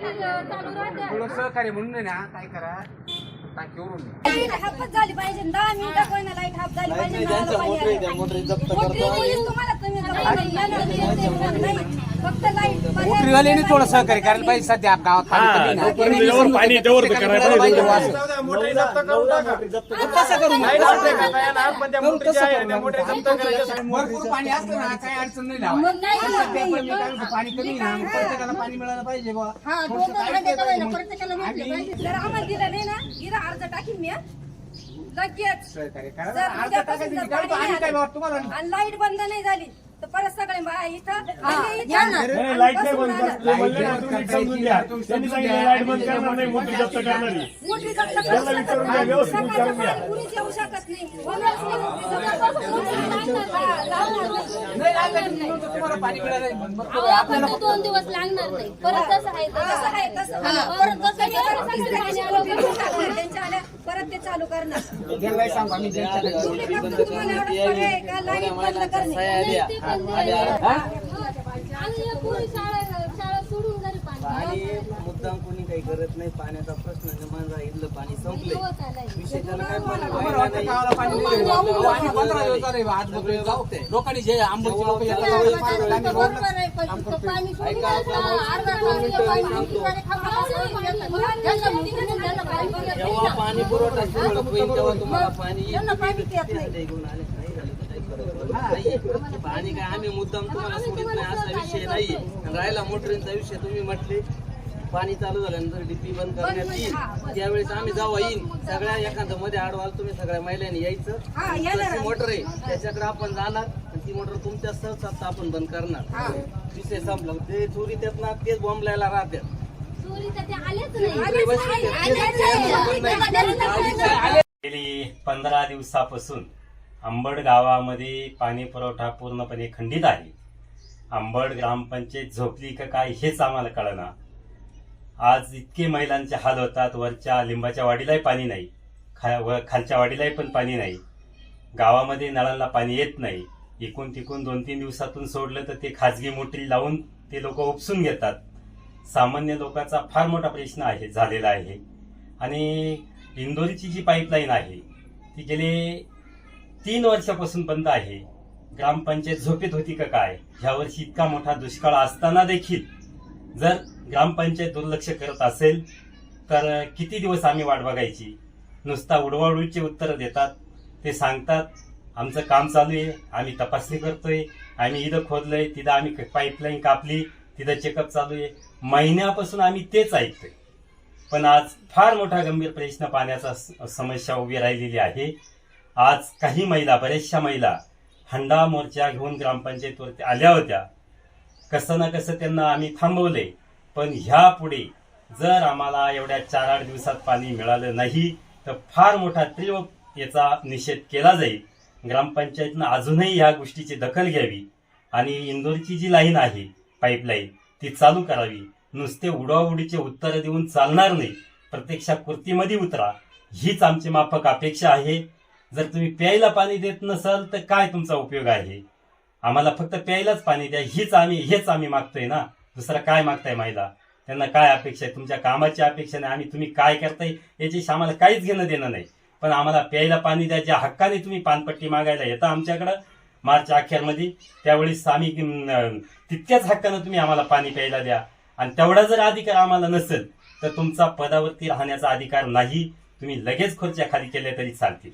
थोडं सहकार्य म्हणून ना काय करा टाकीवरून लाइट हाफच झाली पाहिजे दहा मिनिटं कोणी लाइट हाफ झाली पाहिजे नळाला पाणी आलं पाहिजे. मोटरी पोलीस तुम्हाला तुम्ही जर पाणी येणार नाही, नाही. फक्त लाइट. थोडं सहकार्य करायला पाहिजे सध्या आपल्या गावात पाणी कमी आहे ना. जोपर्यंत जेवढं पाणी आहे तेवढं तर करायला पाहिजे. तेवढं असं. मोटरी जप्त करून टाका तसं करू? नाही लागते का काय ना, पण त्या मोटरी जी आहे, त्या मोटरी जप्त करायच्या भरपूर पाणी असलं ना काही अडचण नाही लावायची. मग नाही पण सध्या पण मी काय म्हणतो, पाणी कमी आहे ना मग प्रत्येकाला पाणी मिळालं पाहिजे बुवा. हा थोडंसं दोन काय भांडे केलं करायला मग. प्रत्येकाला म्हटलं आम्ही पाहिजे जर आम्हाला दिलं नाही ना इथं अर्ज टाकीन मी हं. लगेच. सहकार्य करा. जर अर्धा उद्यापासून टाकायचं जर मी काय म्हणतो, पाणी आम्ही काय नाही बाबा तुम्हाला? आलं आणि लाइट बंद नाही झाली तर परत सगळे बा- इथं आणि इथं नाही, नाही, लाइट नाही बंद बसून करत. ते म्हणले ना, तुम्ही समजून घ्या. त्यांनी सांगितलं लाइट बंद करणार नाही मोठी जप्त करणार नाही. मोठी जप्त करू त्याला शकत विचारून घ्या, नाही. व्यवस्थित सकाळचं विचारून घ्या. पाणी कुणीच येऊ शकत नाही होणारच नाही मोठी जप्त. हा, लावणार नाही. नाही लागलं तर मग तुम्हाला पाणी मिळालं नाही. मग अहो, आपण ते दोन दिवस लागणार नाही परत आहे तसं तसं आहे तसं हा. परत जसं गेलं, तसं पाणी आलं, परत टाकणार. त्यांच्या आल्या परत ते चालू करणार. गेलाय सांगू आम्ही ज्यांच्या घरी. तुम्ही फक्त तुम्हाला एवढंच पर्याय आहे का? लाइट बंद करणे ते पण ते- आणि या पोरी शाळा शाळा सोडून घरी पाणी पाणी मुद्दाम कोणी काही करत नाही पाण्याचा प्रश्न निर्माण इथलं पाणी संपलंय. आलाय. विषय त्याला काय पाणी नाही. नाही. लोकांनी जे लोक हे नाही. नाही. जेव्हा. पाणी पुरवठा होईल तेव्हा तुम्हाला पाणी येईल. त्यांना पाणी तुम्ही किती हांडे घेऊन आले नाही झालं तर काही फरक पडत नाहीये. पाणी काय आम्ही मुद्दाम तुम्हाला सोडित नाही असा विषय नाहीये. आणि राहिला मोटरींचा विषय तुम्ही म्हटले पाणी चालू झाल्यानंतर डीपी बंद करण्यात येईल. त्यावेळेस आम्ही जेव्हा येईन सगळ्या एखादं मध्ये आडवाल तुम्ही सगळ्या महिलांनी यायचं. हा, मोटर आहे त्याच्याकडे आपण जाणार आणि ती मोटर तुमच्या सहसा आपण बंद करणार. विषय संपला. ते चोरी त्यात ना तेच बॉम्बलायला राहतात. गेली पंधरा दिवसापासून अंबड गावामध्ये पाणी पुरवठा पूर्णपणे खंडित आहे. अंबड ग्रामपंचायत झोपली का काय हेच आम्हाला कळना. आज इतके महिलांचे हाल होतात वरच्या लिंबाच्या वाडीलाही पाणी नाही खा व खालच्या वाडीलाही पण पाणी नाही. गावामध्ये नळांना पाणी येत नाही. इकून तिकून दोन तीन दिवसातून सोडलं तर ते खाजगी मोटरी लावून ते लोक उपसून घेतात. सामान्य लोकांचा फार मोठा प्रश्न आहे झालेला आहे. आणि इंदोरीची जी पाईपलाईन आहे ती गेले तीन वर्षापासून बंद आहे. ग्रामपंचायत झोपेत होती का काय? ह्यावर्षी इतका मोठा दुष्काळ असताना देखील जर ग्रामपंचायत दुर्लक्ष करत असेल तर किती दिवस आम्ही वाट बघायची? नुसता उडवाउडवीची उत्तरं देतात. ते सांगतात आमचं काम चालू आहे आम्ही तपासणी करतोय आम्ही इथं खोदलंय तिथं आम्ही पाईपलाईन कापली तिथं चेकअप चालू आहे. महिन्यापासून आम्ही तेच ऐकतोय. पण आज फार मोठा गंभीर प्रश्न पाण्याचा स- समस्या उभी राहिलेली आहे. आज काही महिला बऱ्याचशा महिला हंडा मोर्चा घेऊन ग्रामपंचायतवरती आल्या होत्या. कसं ना कसं त्यांना आम्ही थांबवले पण ह्यापुढे जर आम्हाला एवढ्या चार आठ दिवसात पाणी मिळालं नाही तर फार मोठा तीव्र याचा निषेध केला जाईल. ग्रामपंचायतनं अजूनही ह्या गोष्टीची दखल घ्यावी आणि इंदोरची जी लाईन आहे पाईपलाईन ती चालू करावी. नुसते उडवाउडीचे उत्तरं देऊन चालणार नाही. प्रत्यक्षात कृतीमध्ये उतरा. हीच आमची माफक अपेक्षा आहे. जर तुम्ही प्यायला पाणी देत नसाल तर काय तुमचा उपयोग आहे? आम्हाला फक्त प्यायलाच पाणी द्या. हीच आम्ही हेच आम्ही मागतोय ना? दुसरं काय मागताय महिला त्यांना काय अपेक्षा आहे? तुमच्या कामाची अपेक्षा नाही. आम्ही तुम्ही काय करताय याच्याशी आम्हाला काहीच घेणं देणं नाही. पण आम्हाला प्यायला पाणी द्या ज्या हक्काने तुम्ही पानपट्टी मागायला येता आमच्याकडं मार्च अखेरमध्ये त्यावेळेस आम्ही तितक्याच हक्कानं तुम्ही आम्हाला पाणी प्यायला द्या. आणि तेवढा जर अधिकार आम्हाला नसेल तर तुमचा पदावरती राहण्याचा अधिकार नाही. तुम्ही लगेच खुर्च्या खाली केल्या तरी चालतील.